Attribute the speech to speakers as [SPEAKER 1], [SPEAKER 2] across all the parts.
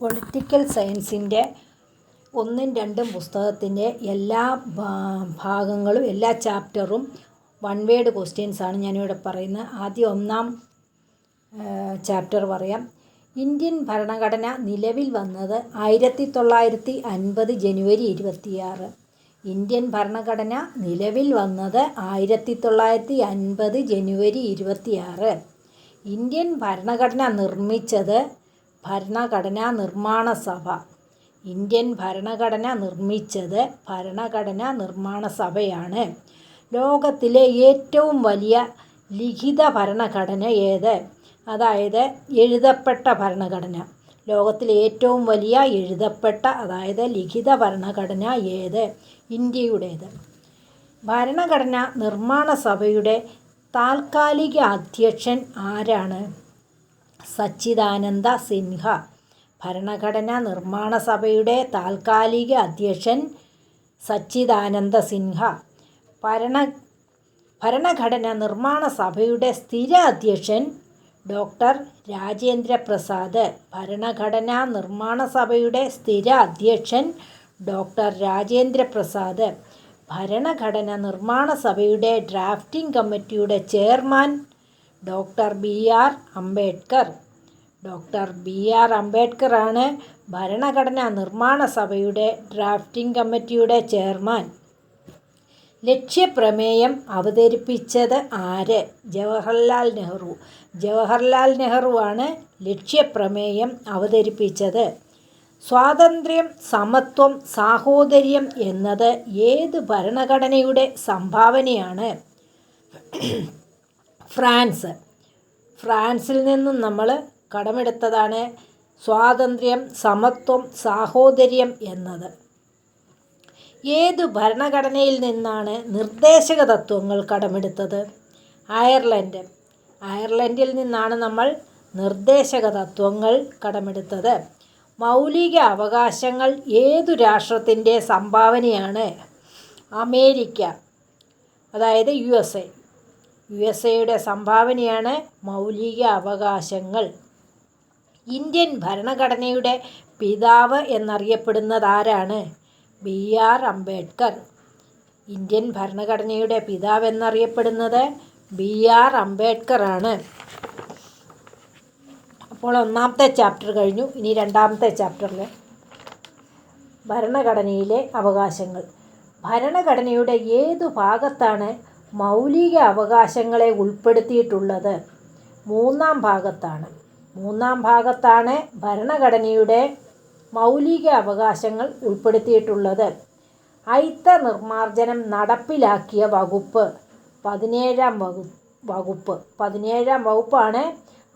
[SPEAKER 1] Political സയൻസിന്റെ ഒന്നും രണ്ടും പുസ്തകത്തിന്റെ എല്ലാ ഭാഗങ്ങളും എല്ലാ ചാപ്റ്ററും വൺ വേഡ് ക്വസ്റ്റ്യൻസ് ആണ് ഞാനിവിടെ പറയുന്നത്. ആദ്യം ഒന്നാം ചാപ്റ്റർ പറയാം. ഇന്ത്യൻ ഭരണഘടന നിലവിൽ വന്നത് ആയിരത്തി തൊള്ളായിരത്തി അൻപത് ജനുവരി ഇരുപത്തിയാറ്. ഇന്ത്യൻ ഭരണഘടന നിലവിൽ വന്നത് ആയിരത്തി തൊള്ളായിരത്തി അൻപത് ജനുവരി ഇരുപത്തിയാറ്. ഇന്ത്യൻ ഭരണഘടന നിർമ്മിച്ചത് ഭരണഘടനാ നിർമ്മാണ സഭ. ഇന്ത്യൻ ഭരണഘടന നിർമ്മിച്ചത് ഭരണഘടനാ നിർമ്മാണ സഭയാണ്. ലോകത്തിലെ ഏറ്റവും വലിയ ലിഖിത ഭരണഘടന ഏത്? അതായത് എഴുതപ്പെട്ട ഭരണഘടന. ലോകത്തിലെ ഏറ്റവും വലിയ എഴുതപ്പെട്ട അതായത് ലിഖിത ഭരണഘടന ഏത്? ഇന്ത്യയുടേത്. ഭരണഘടന നിർമ്മാണ സഭയുടെ താൽക്കാലിക അധ്യക്ഷൻ ആരാണ്? സച്ചിദാനന്ദ സിൻഹ. ഭരണഘടനാ നിർമ്മാണ സഭയുടെ താൽക്കാലിക അധ്യക്ഷൻ സച്ചിദാനന്ദ സിൻഹ. ഭരണ ഭരണഘടന നിർമ്മാണ സഭയുടെ സ്ഥിര അധ്യക്ഷൻ ഡോക്ടർ രാജേന്ദ്ര പ്രസാദ്. ഭരണഘടനാ നിർമ്മാണ സഭയുടെ സ്ഥിര അധ്യക്ഷൻ ഡോക്ടർ രാജേന്ദ്ര പ്രസാദ്. ഭരണഘടന നിർമ്മാണ സഭയുടെ ഡ്രാഫ്റ്റിംഗ് കമ്മിറ്റിയുടെ chairman doctor B R Ambedkar. Doctor B R അംബേദ്കറാണ് ഭരണഘടനാ നിർമ്മാണ സഭയുടെ ഡ്രാഫ്റ്റിംഗ് കമ്മിറ്റിയുടെ ചെയർമാൻ. ലക്ഷ്യപ്രമേയം അവതരിപ്പിച്ചത് ആര്? ജവഹർലാൽ നെഹ്റു. ജവഹർലാൽ നെഹ്റു ആണ് ലക്ഷ്യപ്രമേയം അവതരിപ്പിച്ചത്. സ്വാതന്ത്ര്യം സമത്വം സാഹോദര്യം എന്നത് ഏത് ഭരണഘടനയുടെ സംഭാവനയാണ്? ഫ്രാൻസ്. ഫ്രാൻസിൽ നിന്നും നമ്മൾ കടമെടുത്തതാണ് സ്വാതന്ത്ര്യം സമത്വം സാഹോദര്യം എന്നത്. ഏത് ഭരണഘടനയിൽ നിന്നാണ് നിർദ്ദേശക തത്വങ്ങൾ കടമെടുത്തത്? അയർലൻഡ്. അയർലൻഡിൽ നിന്നാണ് നമ്മൾ നിർദ്ദേശക തത്വങ്ങൾ കടമെടുത്തത്. മൗലിക അവകാശങ്ങൾ ഏതു രാഷ്ട്രത്തിന്റെ സംഭാവനയാണ്? അമേരിക്ക. അതായത് U S A. U S എയുടെ സംഭാവനയാണ് മൗലിക അവകാശങ്ങൾ. ഇന്ത്യൻ ഭരണഘടനയുടെ പിതാവ് എന്നറിയപ്പെടുന്നത് ആരാണ് ബി ആർ അംബേദ്കർ. ഇന്ത്യൻ ഭരണഘടനയുടെ പിതാവ് എന്നറിയപ്പെടുന്നത് ബി ആർ അംബേദ്കർ ആണ്. അപ്പോൾ ഒന്നാമത്തെ ചാപ്റ്റർ കഴിഞ്ഞു. ഇനി രണ്ടാമത്തെ ചാപ്റ്ററിൽ ഭരണഘടനയിലെ അവകാശങ്ങൾ. ഭരണഘടനയുടെ ഏതു ഭാഗത്താണ് മൗലിക അവകാശങ്ങളെ ഉൾപ്പെടുത്തിയിട്ടുള്ളത് മൂന്നാം ഭാഗത്താണ്. മൂന്നാം ഭാഗത്താണ് ഭരണഘടനയുടെ മൗലിക അവകാശങ്ങൾ ഉൾപ്പെടുത്തിയിട്ടുള്ളത്. അയിത്ത നിർമ്മാർജനം നടപ്പിലാക്കിയ വകുപ്പ് പതിനേഴാം വകു വകുപ്പ്. പതിനേഴാം വകുപ്പാണ്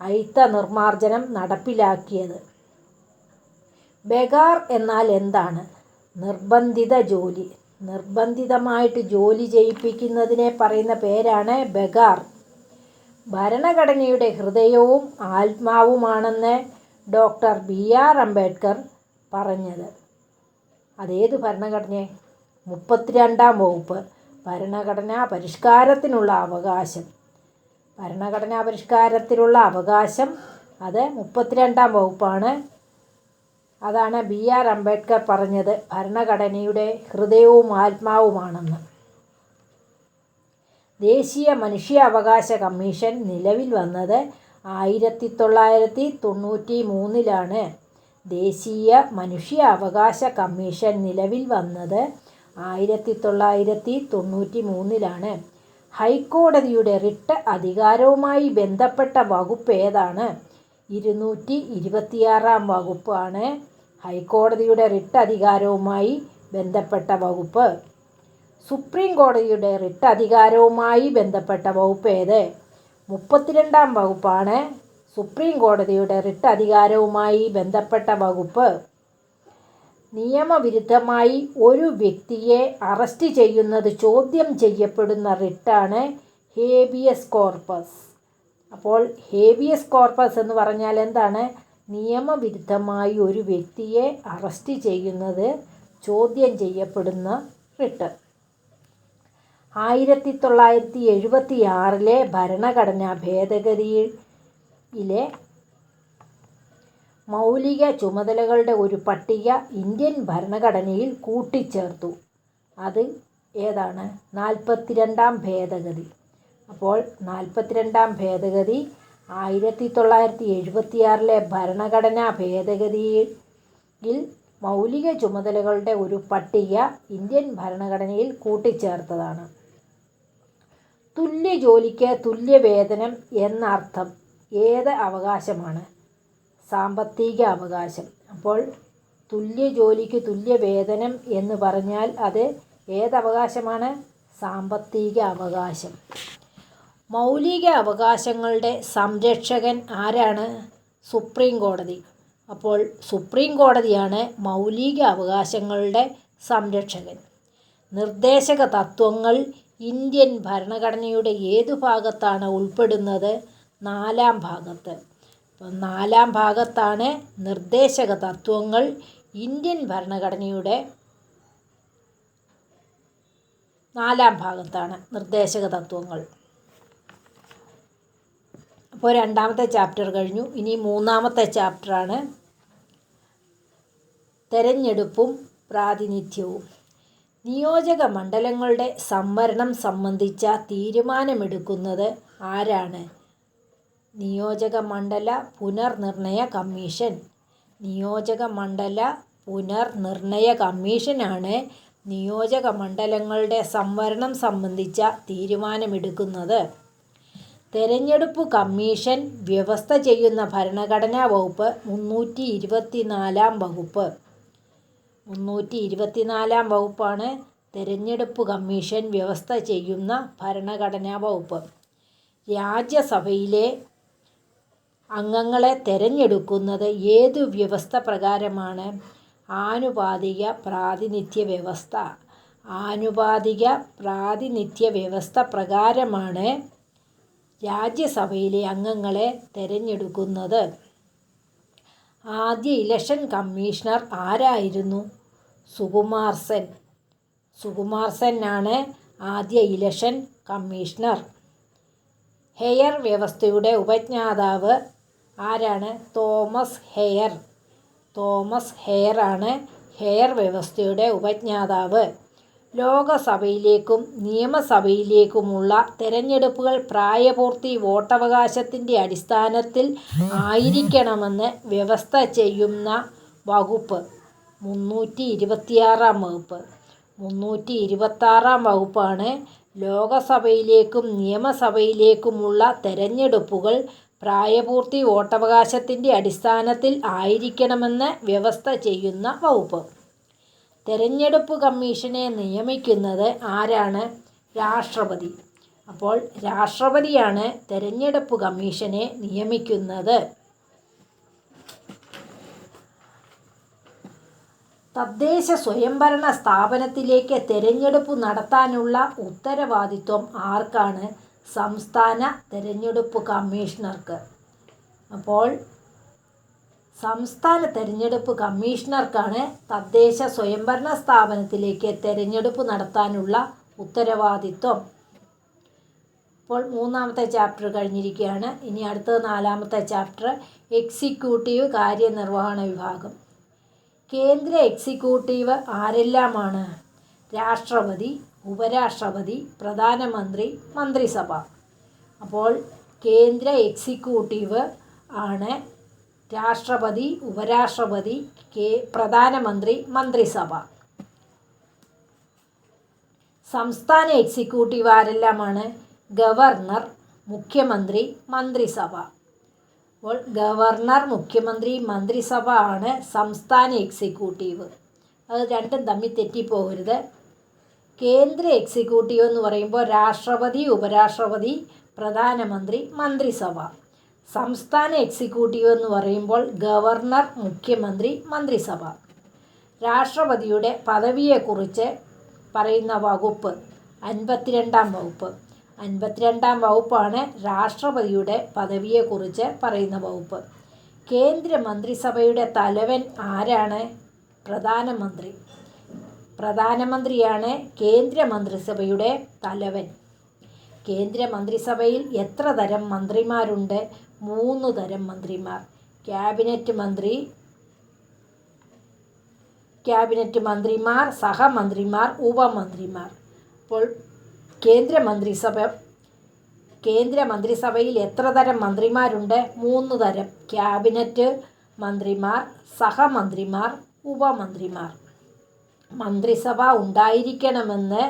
[SPEAKER 1] അയിത്ത നിർമ്മാർജനം നടപ്പിലാക്കിയത്. ബെഗാർ എന്നാൽ എന്താണ്? നിർബന്ധിത ജോലി. നിർബന്ധിതമായിട്ട് ജോലി ചെയ്യിപ്പിക്കുന്നതിനെ പറയുന്ന പേരാണ് ബഗാർ. ഭരണഘടനയുടെ ഹൃദയവും ആത്മാവുമാണെന്ന് ഡോക്ടർ ബി ആർ അംബേദ്കർ പറഞ്ഞത്. അതേത് ഭരണഘടനയെ? മുപ്പത്തിരണ്ടാം വകുപ്പ്. ഭരണഘടനാ പരിഷ്കാരത്തിനുള്ള അവകാശം. ഭരണഘടനാ പരിഷ്കാരത്തിനുള്ള അവകാശം അത് മുപ്പത്തിരണ്ടാം വകുപ്പാണ്. അതാണ് ബി ആർ അംബേദ്കർ പറഞ്ഞത്. ഭരണഘടനയുടെ ഹൃദയവും ആത്മാവുമാണെന്ന്. ദേശീയ മനുഷ്യാവകാശ കമ്മീഷൻ നിലവിൽ വന്നത് ആയിരത്തി തൊള്ളായിരത്തി തൊണ്ണൂറ്റി മൂന്നിലാണ് ദേശീയ മനുഷ്യാവകാശ കമ്മീഷൻ നിലവിൽ വന്നത് ആയിരത്തി തൊള്ളായിരത്തി തൊണ്ണൂറ്റി മൂന്നിലാണ് ഹൈക്കോടതിയുടെ റിട്ട് അധികാരവുമായി ബന്ധപ്പെട്ട വകുപ്പ് ഏതാണ്? ഇരുന്നൂറ്റി ഇരുപത്തിയാറാം വകുപ്പാണ്. ഹൈക്കോടതിയുടെ റിട്ട് അധികാരവുമായി ബന്ധപ്പെട്ട വകുപ്പ്. സുപ്രീം കോടതിയുടെ റിട്ട് അധികാരവുമായി ബന്ധപ്പെട്ട വകുപ്പ് ഏത്? മുപ്പത്തിരണ്ടാം വകുപ്പാണ്. സുപ്രീം കോടതിയുടെ റിട്ട് അധികാരവുമായി ബന്ധപ്പെട്ട വകുപ്പ്. നിയമവിരുദ്ധമായി ഒരു വ്യക്തിയെ അറസ്റ്റ് ചെയ്യുന്നത് ചോദ്യം ചെയ്യപ്പെടുന്ന റിട്ടാണ് ഹേബിയസ് കോർപ്പസ്. അപ്പോൾ ഹേബിയസ് കോർപ്പസ് എന്ന് പറഞ്ഞാൽ എന്താണ്? നിയമവിരുദ്ധമായി ഒരു വ്യക്തിയെ അറസ്റ്റ് ചെയ്യുന്നത് ചോദ്യം ചെയ്യപ്പെടുന്ന റിട്ട്. ആയിരത്തി തൊള്ളായിരത്തി എഴുപത്തി ആറിലെ ഭരണഘടനാ ഭേദഗതിയിലെ മൗലിക ചുമതലകളുടെ ഒരു പട്ടിക ഇന്ത്യൻ ഭരണഘടനയിൽ കൂട്ടിച്ചേർത്തു. അത് ഏതാണ്? നാൽപ്പത്തിരണ്ടാം ഭേദഗതി. അപ്പോൾ നാൽപ്പത്തിരണ്ടാം ഭേദഗതി ആയിരത്തി തൊള്ളായിരത്തി എഴുപത്തിയാറിലെ ഭരണഘടനാ ഭേദഗതിയിൽ മൗലിക ചുമതലകളുടെ ഒരു പട്ടിക ഇന്ത്യൻ ഭരണഘടനയിൽ കൂട്ടിച്ചേർത്തതാണ്. തുല്യ ജോലിക്ക് തുല്യ വേതനം എന്നർത്ഥം ഏത് അവകാശമാണ്? സാമ്പത്തിക അവകാശം. അപ്പോൾ തുല്യ ജോലിക്ക് തുല്യ വേതനം എന്ന് പറഞ്ഞാൽ അത് ഏത് അവകാശമാണ് സാമ്പത്തിക അവകാശം. മൗലിക അവകാശങ്ങളുടെ സംരക്ഷകൻ ആരാണ്? സുപ്രീം കോടതി അപ്പോൾ സുപ്രീം കോടതിയാണ് മൗലിക അവകാശങ്ങളുടെ സംരക്ഷകൻ. നിർദ്ദേശക തത്വങ്ങൾ ഇന്ത്യൻ ഭരണഘടനയുടെ ഏതു ഭാഗത്താണ് ഉൾപ്പെടുന്നത്? നാലാം ഭാഗത്ത്. അപ്പം നാലാം ഭാഗത്താണ് നിർദ്ദേശക തത്വങ്ങൾ ഇന്ത്യൻ ഭരണഘടനയുടെ നാലാം ഭാഗത്താണ് നിർദ്ദേശക തത്വങ്ങൾ. അപ്പോൾ രണ്ടാമത്തെ ചാപ്റ്റർ കഴിഞ്ഞു. ഇനി മൂന്നാമത്തെ ചാപ്റ്ററാണ് തെരഞ്ഞെടുപ്പും പ്രാതിനിധ്യവും. നിയോജക മണ്ഡലങ്ങളുടെ സംവരണം സംബന്ധിച്ച തീരുമാനമെടുക്കുന്നത് ആരാണ്? നിയോജക മണ്ഡല പുനർനിർണയ കമ്മീഷൻ. നിയോജക മണ്ഡല പുനർനിർണയ കമ്മീഷനാണ് നിയോജക മണ്ഡലങ്ങളുടെ സംവരണം സംബന്ധിച്ച തീരുമാനമെടുക്കുന്നത്. തെരഞ്ഞെടുപ്പ് കമ്മീഷൻ വ്യവസ്ഥ ചെയ്യുന്ന ഭരണഘടനാ വകുപ്പ് മുന്നൂറ്റി ഇരുപത്തിനാലാം വകുപ്പ്. മുന്നൂറ്റി ഇരുപത്തിനാലാം വകുപ്പാണ് തെരഞ്ഞെടുപ്പ് കമ്മീഷൻ വ്യവസ്ഥ ചെയ്യുന്ന ഭരണഘടനാ വകുപ്പ്. രാജ്യസഭയിലെ അംഗങ്ങളെ തിരഞ്ഞെടുക്കുന്നത് ഏതു വ്യവസ്ഥ പ്രകാരമാണ്? ആനുപാതിക പ്രാതിനിധ്യ വ്യവസ്ഥ. ആനുപാതിക പ്രാതിനിധ്യ വ്യവസ്ഥ പ്രകാരമാണ് രാജ്യസഭയിലെ അംഗങ്ങളെ തെരഞ്ഞെടുക്കുന്നത്. ആദ്യ ഇലക്ഷൻ കമ്മീഷണർ ആരായിരുന്നു? സുകുമാർ സെൻ. സുകുമാർ സെൻ ആണ് ആദ്യ ഇലക്ഷൻ കമ്മീഷണർ. ഹെയർ വ്യവസ്ഥയുടെ ഉപജ്ഞാതാവ് ആരാണ്? Thomas Hare. തോമസ് ഹെയർ ആണ് ഹെയർ വ്യവസ്ഥയുടെ ഉപജ്ഞാതാവ്. ലോകസഭയിലേക്കും നിയമസഭയിലേക്കുമുള്ള തെരഞ്ഞെടുപ്പുകൾ പ്രായപൂർത്തി വോട്ടവകാശത്തിന്റെ അടിസ്ഥാനത്തിൽ ആയിരിക്കണമെന്ന് വ്യവസ്ഥ ചെയ്യുന്ന വകുപ്പ്. മുന്നൂറ്റി ഇരുപത്തിയാറാം വകുപ്പ്. മുന്നൂറ്റി ഇരുപത്താറാം വകുപ്പാണ് ലോകസഭയിലേക്കും നിയമസഭയിലേക്കുമുള്ള തെരഞ്ഞെടുപ്പുകൾ പ്രായപൂർത്തി വോട്ടവകാശത്തിന്റെ അടിസ്ഥാനത്തിൽ ആയിരിക്കണമെന്ന് വ്യവസ്ഥ ചെയ്യുന്ന വകുപ്പ്. തെരഞ്ഞെടുപ്പ് കമ്മീഷനെ നിയമിക്കുന്നത് ആരാണ്? രാഷ്ട്രപതി. അപ്പോൾ രാഷ്ട്രപതിയാണ് തെരഞ്ഞെടുപ്പ് കമ്മീഷനെ നിയമിക്കുന്നത്. തദ്ദേശ സ്വയംഭരണ സ്ഥാപനത്തിലേക്ക് തെരഞ്ഞെടുപ്പ് നടത്താനുള്ള ഉത്തരവാദിത്വം ആർക്കാണ്? സംസ്ഥാന തെരഞ്ഞെടുപ്പ് കമ്മീഷണർക്ക്. അപ്പോൾ സംസ്ഥാന തെരഞ്ഞെടുപ്പ് കമ്മീഷണർക്കാണ് തദ്ദേശ സ്വയംഭരണ സ്ഥാപനത്തിലേക്ക് തെരഞ്ഞെടുപ്പ് നടത്താനുള്ള ഉത്തരവാദിത്വം. ഇപ്പോൾ മൂന്നാമത്തെ ചാപ്റ്റർ കഴിഞ്ഞിരിക്കുകയാണ്. ഇനി അടുത്തത് നാലാമത്തെ ചാപ്റ്റർ എക്സിക്യൂട്ടീവ് കാര്യനിർവഹണ വിഭാഗം. കേന്ദ്ര എക്സിക്യൂട്ടീവ് ആരെല്ലാമാണ്? രാഷ്ട്രപതി ഉപരാഷ്ട്രപതി പ്രധാനമന്ത്രി മന്ത്രിസഭ. അപ്പോൾ കേന്ദ്ര എക്സിക്യൂട്ടീവ് ആണ് രാഷ്ട്രപതി ഉപരാഷ്ട്രപതി കെ പ്രധാനമന്ത്രി മന്ത്രിസഭ. സംസ്ഥാന എക്സിക്യൂട്ടീവ് ആരെല്ലാമാണ് ഗവർണർ മുഖ്യമന്ത്രി മന്ത്രിസഭ. അപ്പോൾ ഗവർണർ മുഖ്യമന്ത്രി മന്ത്രിസഭ ആണ് സംസ്ഥാന എക്സിക്യൂട്ടീവ്. അത് രണ്ടും തമ്മിൽ തെറ്റിപ്പോകരുത്. കേന്ദ്ര എക്സിക്യൂട്ടീവ് എന്ന് പറയുമ്പോൾ രാഷ്ട്രപതി ഉപരാഷ്ട്രപതി പ്രധാനമന്ത്രി മന്ത്രിസഭ. സംസ്ഥാന എക്സിക്യൂട്ടീവ് എന്ന് പറയുമ്പോൾ ഗവർണർ മുഖ്യമന്ത്രി മന്ത്രിസഭ. രാഷ്ട്രപതിയുടെ പദവിയെക്കുറിച്ച് പറയുന്ന വകുപ്പ് അൻപത്തിരണ്ടാം വകുപ്പ്. അൻപത്തിരണ്ടാം വകുപ്പാണ് രാഷ്ട്രപതിയുടെ പദവിയെക്കുറിച്ച് പറയുന്ന വകുപ്പ്. കേന്ദ്ര മന്ത്രിസഭയുടെ തലവൻ ആരാണ്? പ്രധാനമന്ത്രി. പ്രധാനമന്ത്രിയാണ് കേന്ദ്ര മന്ത്രിസഭയുടെ തലവൻ. കേന്ദ്ര മന്ത്രിസഭയിൽ എത്ര തരം മന്ത്രിമാരുണ്ട്? മൂന്ന് തരം മന്ത്രിമാർ. ക്യാബിനറ്റ് മന്ത്രി ക്യാബിനറ്റ് മന്ത്രിമാർ സഹമന്ത്രിമാർ ഉപമന്ത്രിമാർ. അപ്പോൾ കേന്ദ്രമന്ത്രിസഭ കേന്ദ്രമന്ത്രിസഭയിൽ എത്ര തരം മന്ത്രിമാരുണ്ട്? മൂന്ന് തരം. ക്യാബിനറ്റ് മന്ത്രിമാർ സഹമന്ത്രിമാർ ഉപമന്ത്രിമാർ. മന്ത്രിസഭ ഉണ്ടായിരിക്കണമെന്ന്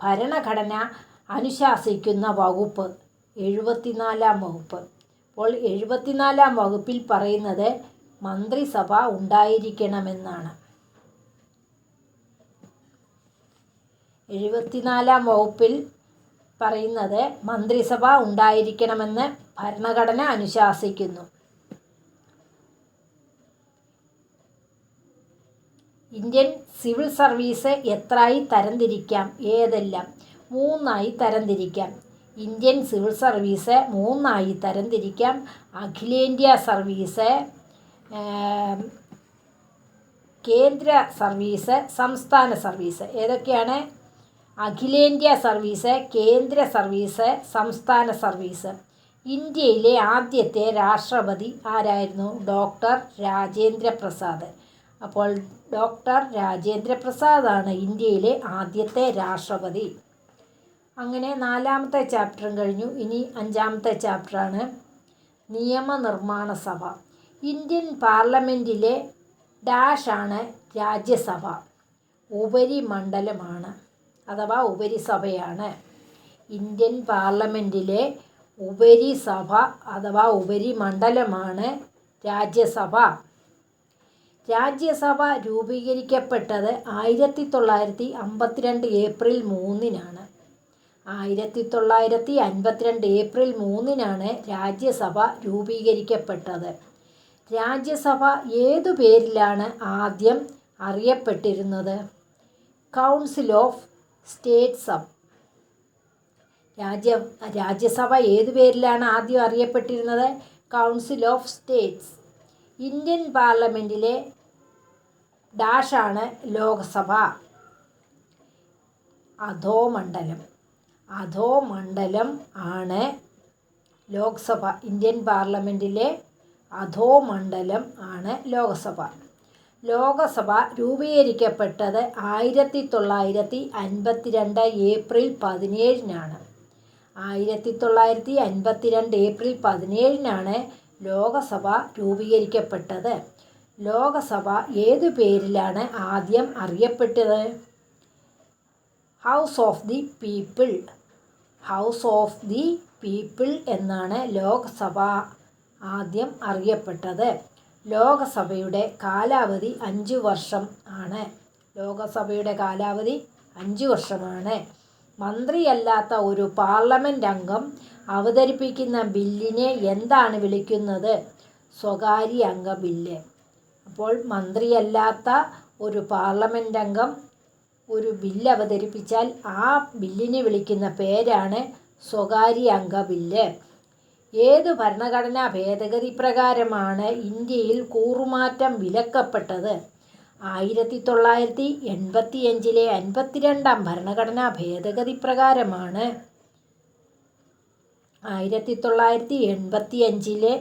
[SPEAKER 1] ഭരണഘടന അനുശാസിക്കുന്ന വകുപ്പ്. എഴുപത്തിനാലാം വകുപ്പ്. അപ്പോൾ എഴുപത്തിനാലാം വകുപ്പിൽ പറയുന്നത് മന്ത്രിസഭ ഉണ്ടായിരിക്കണമെന്നാണ്. എഴുപത്തിനാലാം വകുപ്പിൽ പറയുന്നത് മന്ത്രിസഭ ഉണ്ടായിരിക്കണമെന്ന് ഭരണഘടന അനുശാസിക്കുന്നു. ഇന്ത്യൻ സിവിൽ സർവീസ് എത്രയായി തരംതിരിക്കാം? ഏതെല്ലാം? മൂന്നായി തരംതിരിക്കാം. ഇന്ത്യൻ സിവിൽ സർവീസ് മൂന്നായി തരംതിരിക്കാം. അഖിലേന്ത്യാ സർവീസ് കേന്ദ്ര സർവീസ് സംസ്ഥാന സർവീസ് ഏതൊക്കെയാണ്? അഖിലേന്ത്യാ സർവീസ് കേന്ദ്ര സർവീസ് സംസ്ഥാന സർവീസ്. ഇന്ത്യയിലെ ആദ്യത്തെ രാഷ്ട്രപതി ആരായിരുന്നു? ഡോക്ടർ രാജേന്ദ്ര പ്രസാദ്. അപ്പോൾ ഡോക്ടർ രാജേന്ദ്ര പ്രസാദാണ് ഇന്ത്യയിലെ ആദ്യത്തെ രാഷ്ട്രപതി. അങ്ങനെ നാലാമത്തെ ചാപ്റ്ററും കഴിഞ്ഞു. ഇനി അഞ്ചാമത്തെ ചാപ്റ്ററാണ്. നിയമനിർമ്മാണ സഭ. ഇന്ത്യൻ പാർലമെന്റിലെ ഡാഷാണ് രാജ്യസഭ. ഉപരിമണ്ഡലമാണ് അഥവാ ഉപരിസഭയാണ്. ഇന്ത്യൻ പാർലമെന്റിലെ ഉപരിസഭ അഥവാ ഉപരിമണ്ഡലമാണ് രാജ്യസഭ. രാജ്യസഭ രൂപീകരിക്കപ്പെട്ടത് ആയിരത്തി തൊള്ളായിരത്തി അമ്പത്തിരണ്ട് ഏപ്രിൽ മൂന്നിനാണ്. ആയിരത്തി തൊള്ളായിരത്തി അൻപത്തിരണ്ട് ഏപ്രിൽ മൂന്നിനാണ് രാജ്യസഭ രൂപീകരിക്കപ്പെട്ടത്. രാജ്യസഭ ഏതു പേരിലാണ് ആദ്യം അറിയപ്പെട്ടിരുന്നത്? കൗൺസിൽ ഓഫ് സ്റ്റേറ്റ്സ് സഭ രാജ്യ രാജ്യസഭ ഏതു പേരിലാണ് ആദ്യം അറിയപ്പെട്ടിരുന്നത്? കൗൺസിൽ ഓഫ് സ്റ്റേറ്റ്സ് ഇന്ത്യൻ പാർലമെന്റിലെ ഡാഷാണ് ലോക്സഭ. അധോമണ്ഡലം അധോമണ്ഡലം ആണ്. ലോക്സഭ ഇന്ത്യൻ പാർലമെന്റിലെ അധോ മണ്ഡലം ആണ് ലോക്സഭ. ലോകസഭ രൂപീകരിക്കപ്പെട്ടത് ആയിരത്തി തൊള്ളായിരത്തി അൻപത്തിരണ്ട് ഏപ്രിൽ പതിനേഴിനാണ്. ആയിരത്തി തൊള്ളായിരത്തി അൻപത്തിരണ്ട് ഏപ്രിൽ പതിനേഴിനാണ് ലോകസഭ രൂപീകരിക്കപ്പെട്ടത്. ലോകസഭ ഏതു പേരിലാണ് ആദ്യം അറിയപ്പെട്ടത്? House of the people. House of the people എന്നാണ് ലോക്സഭ ആദ്യം അറിയപ്പെട്ടത്. ലോകസഭയുടെ കാലാവധി അഞ്ച് വർഷം ആണ്. ലോകസഭയുടെ കാലാവധി അഞ്ച് വർഷമാണ്. മന്ത്രിയല്ലാത്ത ഒരു പാർലമെന്റ് അംഗം അവതരിപ്പിക്കുന്ന ബില്ലിനെ എന്താണ് വിളിക്കുന്നത്? സ്വകാര്യ അംഗ ബില്ല്. അപ്പോൾ മന്ത്രിയല്ലാത്ത ഒരു പാർലമെന്റ് അംഗം ഒരു ബില്ല് അവതരിപ്പിച്ചാൽ ആ ബില്ലിനെ വിളിക്കുന്ന പേരാണ് സ്വകാര്യ അംഗ ബില്ല്. ഏത് ഭരണഘടനാ ഭേദഗതി പ്രകാരമാണ് ഇന്ത്യയിൽ കൂറുമാറ്റം വിലക്കപ്പെട്ടത്? ആയിരത്തി തൊള്ളായിരത്തി എൺപത്തി അഞ്ചിലെ അൻപത്തിരണ്ടാം ഭരണഘടനാ ഭേദഗതി പ്രകാരമാണ്. ആയിരത്തി തൊള്ളായിരത്തി എൺപത്തി അഞ്ചിലെ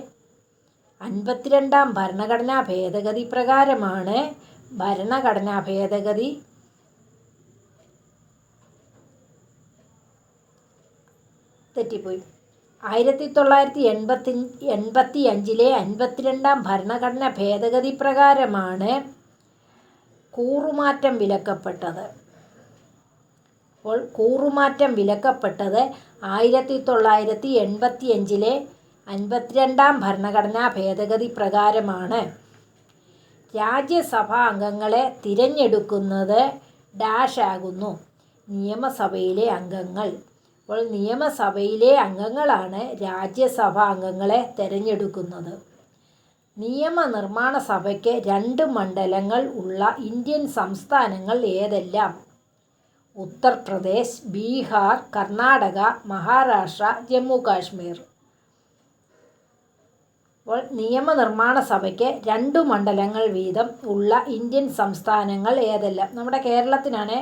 [SPEAKER 1] അൻപത്തിരണ്ടാം ഭരണഘടനാ ഭേദഗതി പ്രകാരമാണ് ഭരണഘടനാ ഭേദഗതി തെറ്റിപ്പോയി. ആയിരത്തി തൊള്ളായിരത്തി എൺപത്തി എൺപത്തി അഞ്ചിലെ അൻപത്തിരണ്ടാം ഭരണഘടന ഭേദഗതി പ്രകാരമാണ് കൂറുമാറ്റം വിലക്കപ്പെട്ടത്. അപ്പോൾ കൂറുമാറ്റം വിലക്കപ്പെട്ടത് ആയിരത്തി തൊള്ളായിരത്തി എൺപത്തി അഞ്ചിലെ അൻപത്തിരണ്ടാം ഭരണഘടനാ ഭേദഗതി പ്രകാരമാണ്. രാജ്യസഭാ അംഗങ്ങളെ തിരഞ്ഞെടുക്കുന്നത് ഡാഷ് ആകുന്നു. നിയമസഭയിലെ അംഗങ്ങൾ. അപ്പോൾ നിയമസഭയിലെ അംഗങ്ങളാണ് രാജ്യസഭാ അംഗങ്ങളെ തിരഞ്ഞെടുക്കുന്നത്. നിയമനിർമ്മാണ സഭയ്ക്ക് രണ്ട് മണ്ഡലങ്ങൾ ഉള്ള ഇന്ത്യൻ സംസ്ഥാനങ്ങൾ ഏതെല്ലാം? ഉത്തർപ്രദേശ് ബീഹാർ കർണാടക മഹാരാഷ്ട്ര ജമ്മു കാശ്മീർ അപ്പോൾ നിയമനിർമ്മാണ സഭയ്ക്ക് രണ്ട് മണ്ഡലങ്ങൾ വീതം ഉള്ള ഇന്ത്യൻ സംസ്ഥാനങ്ങൾ ഏതെല്ലാം? നമ്മുടെ കേരളത്തിനാണ്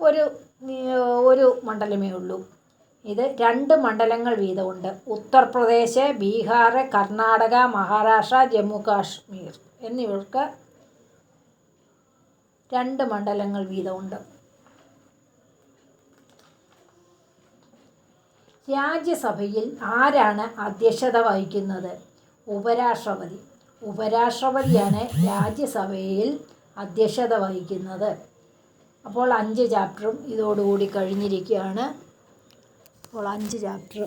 [SPEAKER 1] ഒരു ഒരു മണ്ഡലമേ ഉള്ളൂ. ഇത് രണ്ട് മണ്ഡലങ്ങൾ വീതമുണ്ട്. ഉത്തർപ്രദേശ് ബീഹാർ കർണാടക മഹാരാഷ്ട്ര ജമ്മു കാശ്മീർ എന്നിവർക്ക് രണ്ട് മണ്ഡലങ്ങൾ വീതമുണ്ട്. രാജ്യസഭയിൽ ആരാണ് അധ്യക്ഷത വഹിക്കുന്നത്? ഉപരാഷ്ട്രപതി. ഉപരാഷ്ട്രപതിയാണ് രാജ്യസഭയിൽ അധ്യക്ഷത വഹിക്കുന്നത്. അപ്പോൾ അഞ്ച് ചാപ്റ്ററും ഇതോടുകൂടി കഴിഞ്ഞിരിക്കുകയാണ്. അപ്പോൾ അഞ്ച് ചാപ്റ്റർ.